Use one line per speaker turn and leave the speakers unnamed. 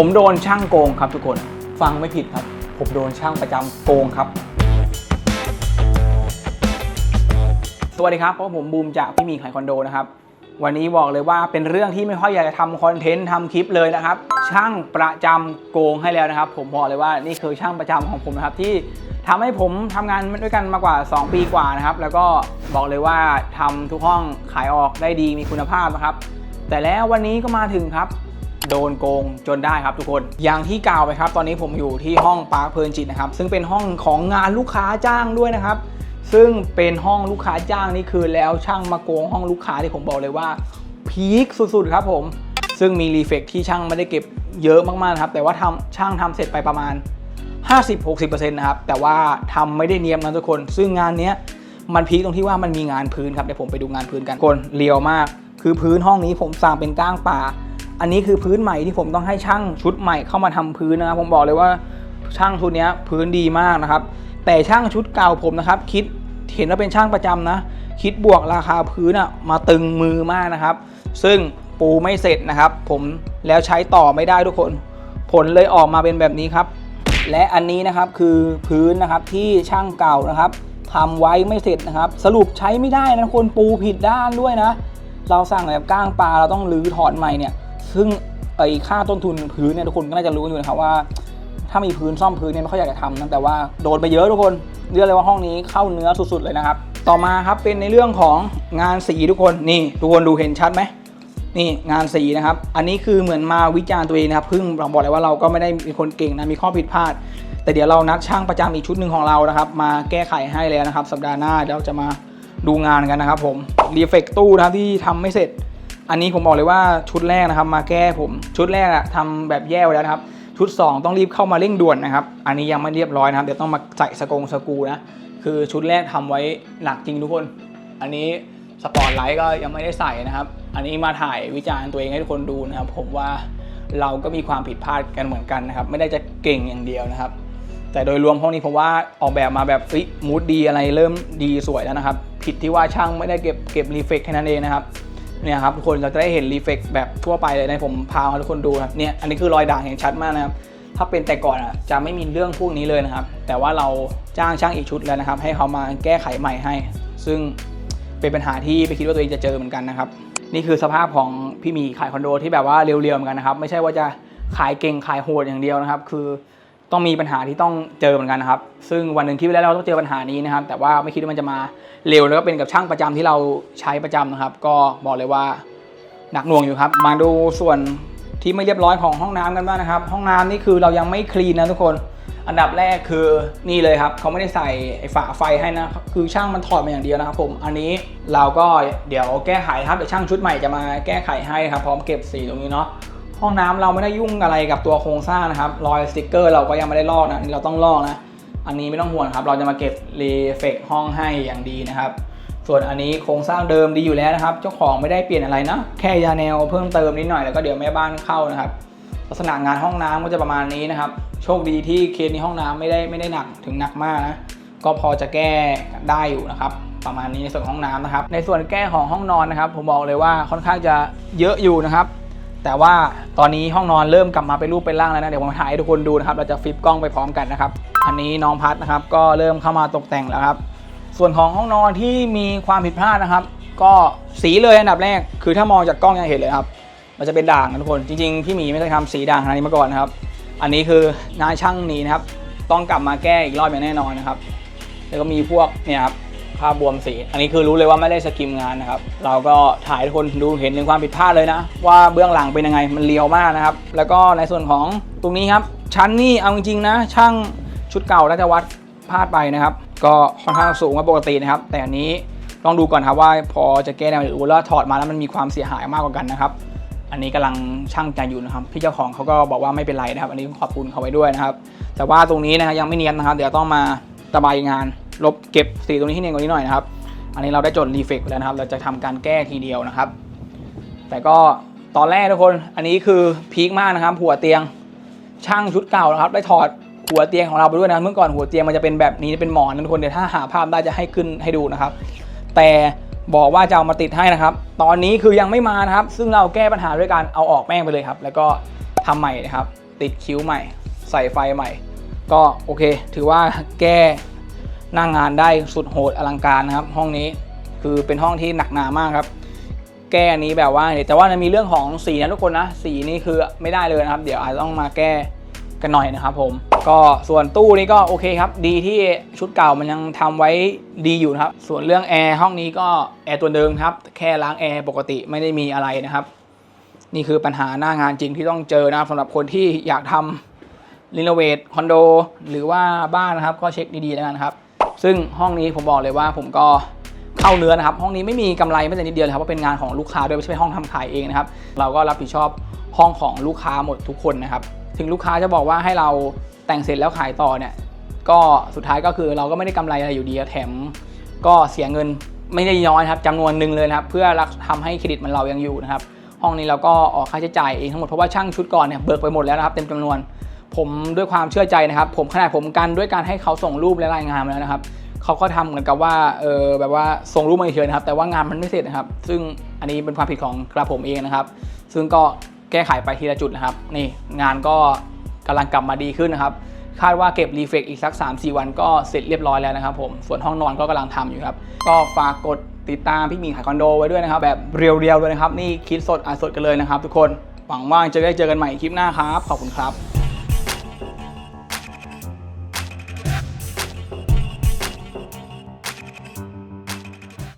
ผมโดนช่างโกงครับทุกคน ฟังไม่ผิดครับ ผมโดนช่างประจำโกงครับ สวัสดีครับเพราะผมบูมจากพี่หมีขายคอนโดนะครับ วันนี้บอกเลยว่าเป็นเรื่องที่ไม่ค่อยอยากจะทำคอนเทนต์ทำคลิปเลยนะครับ ช่างประจำโกงให้แล้วนะครับ ผมบอกเลยว่านี่คือช่างประจำของผมนะครับที่ทำให้ผมทำงานด้วยกันมากว่า 2 ปีกว่านะครับ แล้วก็บอกเลยว่าทำทุกห้องขายออกได้ดีมีคุณภาพนะครับ แต่แล้ววันนี้ก็มาถึงครับ โดนโกงจนได้ครับทุกคน อย่างที่กล่าวไปครับ ตอนนี้ผมอยู่ที่ห้องปาร์คเพลินจิตนะครับ ซึ่งเป็นห้องของงานลูกค้าจ้างด้วยนะครับ ซึ่งเป็นห้องลูกค้าจ้างนี่คือแล้วช่างมาโกงห้องลูกค้าที่ผมบอกเลยว่าพีคสุดๆครับผม ซึ่งมีรีเฟกที่ช่างไม่ได้เก็บเยอะมากๆนะครับ แต่ว่าทำช่างทำเสร็จไปประมาณ 50-60%นะครับ แต่ว่าทำไม่ได้เนียมนะทุกคน ซึ่งงานเนี้ยมันพีคตรงที่ว่ามันมีงานพื้นครับเดี๋ยวผมไปดูงานพื้นกันคนเรียวมาก คือพื้นห้องนี้ผมสั่งเป็นก้างป่า อันนี้คือพื้นใหม่ที่ผมต้องให้ช่างชุดใหม่เข้ามาทำพื้นนะครับ ผมบอกเลยว่าช่างชุดนี้พื้นดีมากนะครับ แต่ช่างชุดเก่าผมนะครับ คิดเห็นว่าเป็นช่างประจำนะ คิดบวกราคาพื้นอะมาตึงมือมากนะครับ ซึ่งปูไม่เสร็จนะครับ ผมแล้วใช้ต่อไม่ได้ทุกคน ผลเลยออกมาเป็นแบบนี้ครับ และอันนี้นะครับคือพื้นนะครับที่ช่างเก่านะครับทำไว้ไม่เสร็จนะครับ สรุปใช้ไม่ได้นะคนปูผิดด้านด้วยนะ เราสั่งแบบก้างปลาเราต้องรื้อถอนใหม่เนี่ย ซึ่งไอค่าต้นทุนพื้นเนี่ยทุกคนก็น่าจะรู้อยู่นะครับว่า ถ้ามีพื้นซ่อมพื้นเนี่ยไม่ค่อยอยากจะทำนะแต่ว่าโดนไปเยอะทุกคนเรียกเลยว่าห้องนี้เข้าเนื้อสุดๆเลยนะครับ ต่อมาครับเป็นในเรื่องของงานสีทุกคนนี่ทุกคนดูเห็นชัดไหมนี่งานสีนะครับ อันนี้คือเหมือนมาวิจารณ์ตัวเองนะครับเพิ่งเราบอกเลยว่าเราก็ไม่ได้เป็นคนเก่งนะมีข้อผิดพลาด แต่เดี๋ยวเรานัดช่างประจำอีกชุดหนึ่งของเรานะครับ มาแก้ไขให้แล้วนะครับ สัปดาห์หน้าเราจะมาดูงานกันนะครับผมรีเฟกตู้นะครับที่ทำไม่เสร็จ อันนี้ผมบอกเลยว่าชุดแรกนะครับมาแก้ผมชุดแรกอะทำแบบแย่ไว้แล้วนะครับ ชุด 2 ต้องรีบเข้ามาเร่งด่วนนะครับ อันนี้ยังไม่เรียบร้อยนะครับเดี๋ยวต้องมาใส่สกงสกูนะคือชุดแรกทำไว้หนักจริงทุกคน อันนี้สปอร์ตไลท์ก็ยังไม่ได้ใส่นะครับ อันนี้มาถ่ายวิจารณ์ตัวเองให้ทุกคนดูนะครับ ผมว่าเราก็มีความผิดพลาดกันเหมือนกันนะครับ ไม่ได้จะเก่งอย่างเดียวนะครับ แต่โดยรวมห้องนี้ผมว่าออกแบบมาแบบฟิมูดดีอะไรเริ่มดีสวยแล้วนะครับ ผิดที่ว่าช่างไม่ได้เก็บเก็บรีเฟกแค่นั้นเองนะครับ เนี่ยครับทุกคนเราจะได้เห็นรีเฟกแบบทั่วไปเลยนะผมพาทุกคนดูครับเนี่ยอันนี้คือรอยด่างเห็นชัดมากนะครับถ้าเป็นแต่ก่อนอะจะไม่มีเรื่องพวกนี้เลยนะครับ แต่ว่าเราจ้างช่างอีกชุดแล้วนะครับ ให้เขามาแก้ไขใหม่ให้ ซึ่งเป็นปัญหาที่ไม่คิดว่าตัวเองจะเจอเหมือนกันนะครับนี่คือสภาพของพี่หมีขายคอนโดที่แบบว่าเรียวๆเหมือนกันนะครับ ไม่ใช่ว่าจะขายเก่งขายโหดอย่างเดียวนะครับ คือ ต้องมีปัญหาที่ต้องเจอเหมือนกันนะครับ ซึ่งวันหนึ่งคิดไว้แล้วเราต้องเจอปัญหานี้นะครับ แต่ว่าไม่คิดว่ามันจะมาเร็วแล้วก็เป็นกับช่างประจำที่เราใช้ประจำนะครับ ก็บอกเลยว่าหนักหน่วงอยู่ครับ มาดูส่วนที่ไม่เรียบร้อยของห้องน้ำกันบ้างนะครับ ห้องน้ำนี่คือเรายังไม่คลีนนะทุกคน อันดับแรกคือนี่เลยครับเขาไม่ได้ใส่ไอ้ฝาไฟให้นะ คือช่างมันถอดมาอย่างเดียวนะครับผม อันนี้เราก็เดี๋ยวแก้ไขครับ เดี๋ยวช่างชุดใหม่จะมาแก้ไขให้ครับ พร้อมเก็บสีตรงนี้เนาะ ห้องน้ำเราไม่ได้ยุ่งอะไรกับตัวโครงสร้างนะครับ รอยสติกเกอร์เราก็ยังไม่ได้ลอกนะนี่เราต้องลอกนะ อันนี้ไม่ต้องห่วงครับ เราจะมาเก็บรีเฟกห้องให้อย่างดีนะครับ ส่วนอันนี้โครงสร้างเดิมดีอยู่แล้วนะครับ เจ้าของไม่ได้เปลี่ยนอะไรนะ แค่ยาแนวเพิ่มเติมนิดหน่อยแล้วก็เดี๋ยวแม่บ้านเข้านะครับ ลักษณะงานห้องน้ำก็จะประมาณนี้นะครับ โชคดีที่เคสนี้ห้องน้ำไม่ได้ไม่ได้หนักถึงหนักมากนะ ก็พอจะแก้ได้อยู่นะครับประมาณนี้ในส่วนห้องน้ำนะครับ ในส่วนแก้ของห้องนอนนะครับ ผมบอกเลยว่าค่อนข้างจะเยอะอยู่นะครับ แต่ว่าตอนนี้ห้องนอนเริ่มกลับมาเป็นรูปเป็นร่างแล้วนะเดี๋ยวผมถ่ายให้ทุกคนดูนะครับเราจะฟลิปกล้องไปพร้อมกันนะครับอันนี้น้องพัดนะครับก็เริ่มเข้ามาตกแต่งแล้วครับ ส่วนของห้องนอนที่มีความผิดพลาดนะครับ ก็สีเลยอันดับแรก คือถ้ามองจากกล้องยังเห็นเลยครับ มันจะเป็นด่างนะทุกคนจริงๆพี่หมีไม่เคยทำสีด่างขนาดนี้มาก่อนนะครับ อันนี้คือนายช่างนี้นะครับ ต้องกลับมาแก้อีกรอบอย่างแน่นอนนะครับ แล้วก็มีพวกเนี่ยครับ ภาพบวมสี อันนี้คือรู้เลยว่าไม่ได้สกิมงานนะครับ เราก็ถ่ายทุกคนดูเห็นถึงความผิดพลาดเลยนะ ว่าเบื้องหลังเป็นยังไงมันเลียวมากนะครับ แล้วก็ในส่วนของตรงนี้ครับ ชั้นนี่เอาจริงๆนะ ช่างชุดเก่าราชวัฒน์พลาดไปนะครับ ก็ค่อนข้างสูงกว่าปกตินะครับ แต่อันนี้ต้องดูก่อนครับว่าพอจะแก้ได้หรือว่าถอดมาแล้วมันมีความเสียหายมากกว่ากันนะครับ อันนี้กำลังช่างใจอยู่นะครับ พี่เจ้าของเขาก็บอกว่าไม่เป็นไรนะครับ อันนี้ขอบคุณเขาไว้ด้วยนะครับ แต่ว่าตรงนี้นะยังไม่เนียนนะครับ เดี๋ยวต้องมาระบายงาน ลบเก็บสีตรงนี้ให้เนียนกว่านี้หน่อยนะครับ อันนี้เราได้จดรีเฟกแล้วนะครับ เราจะทำการแก้ทีเดียวนะครับ แต่ก็ตอนแรกทุกคน อันนี้คือพีคมากนะครับ หัวเตียงช่างชุดเก่านะครับ ได้ถอดหัวเตียงของเราไปด้วยนะ เมื่อก่อนหัวเตียงมันจะเป็นแบบนี้เป็นหมอนนะทุกคน เดี๋ยวถ้าหาภาพได้จะให้ขึ้นให้ดูนะครับ แต่บอกว่าจะเอามาติดให้นะครับ ตอนนี้คือยังไม่มานะครับ ซึ่งเราแก้ปัญหาด้วยการเอาออกแม่งไปเลยครับ แล้วก็ทำใหม่นะครับ ติดคิ้วใหม่ ใส่ไฟใหม่ ก็โอเค ถือว่าแก้ น้างงานได้สุดโหดอลังการนะครับ ห้องนี้คือเป็นห้องที่หนักหนามากครับ แก้อันนี้แบบว่าแต่ว่ามีเรื่องของสีนะทุกคนนะสีนี่คือไม่ได้เลยนะครับ เดี๋ยวอาจจะต้องมาแก้กันหน่อยนะครับผมก็ส่วนตู้นี้ก็โอเคครับ ดีที่ชุดเก่ามันยังทำไว้ดีอยู่นะครับ ส่วนเรื่องแอร์ห้องนี้ก็แอร์ตัวเดิมครับ แค่ล้างแอร์ปกติไม่ได้มีอะไรนะครับ นี่คือปัญหาหน้างานจริงที่ต้องเจอนะครับสำหรับคนที่อยากทำรีโนเวทคอนโดหรือว่าบ้านนะครับ ก็เช็คดีๆแล้วกันครับ ซึ่งห้องนี้ผมบอกเลยว่าผมก็เข้าเนื้อนะครับ ห้องนี้ไม่มีกำไรไม่แต่นิดเดียวเลยครับเพราะเป็นงานของลูกค้าด้วยไม่ใช่ห้องทำขายเองนะครับ เราก็รับผิดชอบห้องของลูกค้าหมดทุกคนนะครับ ถึงลูกค้าจะบอกว่าให้เราแต่งเสร็จแล้วขายต่อเนี่ย ก็สุดท้ายก็คือเราก็ไม่ได้กำไรอะไรอยู่ดีแถม ก็เสียเงินไม่ได้น้อยนครับจำนวนหนึ่งเลยนะครับ เพื่อรักทำให้เครดิตมันเรายังอยู่นะครับ ห้องนี้เราก็ออกค่าใช้จ่ายเองทั้งหมดเพราะว่าช่างชุดก่อนเนี่ยเบิกไปหมดแล้วนะครับ เต็มจำนวน ผมด้วยความเชื่อใจนะครับ ผมขนาดผมกันด้วยการให้เขาส่งรูปและรายงานมาแล้วนะครับเขาก็ทำเหมือนกับว่าเออแบบว่าส่งรูปมาเฉยนะครับ แต่ว่างานมันไม่เสร็จนะครับ ซึ่งอันนี้เป็นความผิดของกระผมเองนะครับ ซึ่งก็แก้ไขไปทีละจุดนะครับ นี่งานก็กำลังกลับมาดีขึ้นนะครับ คาดว่าเก็บรีเฟกอีกสัก 3-4 วันก็เสร็จเรียบร้อยแล้วนะครับ ผมส่วนห้องนอนก็กำลังทำอยู่ครับ ก็ฝากกดติดตามพี่หมีขายคอนโดไว้ด้วยนะครับ แบบเรียวๆเลยนะครับ นี่คิดสดอ่านสดกันเลยนะครับ ทุกคนหวังว่าจะได้เจอกันใหม่คลิปหน้าครับขอบคุณครับ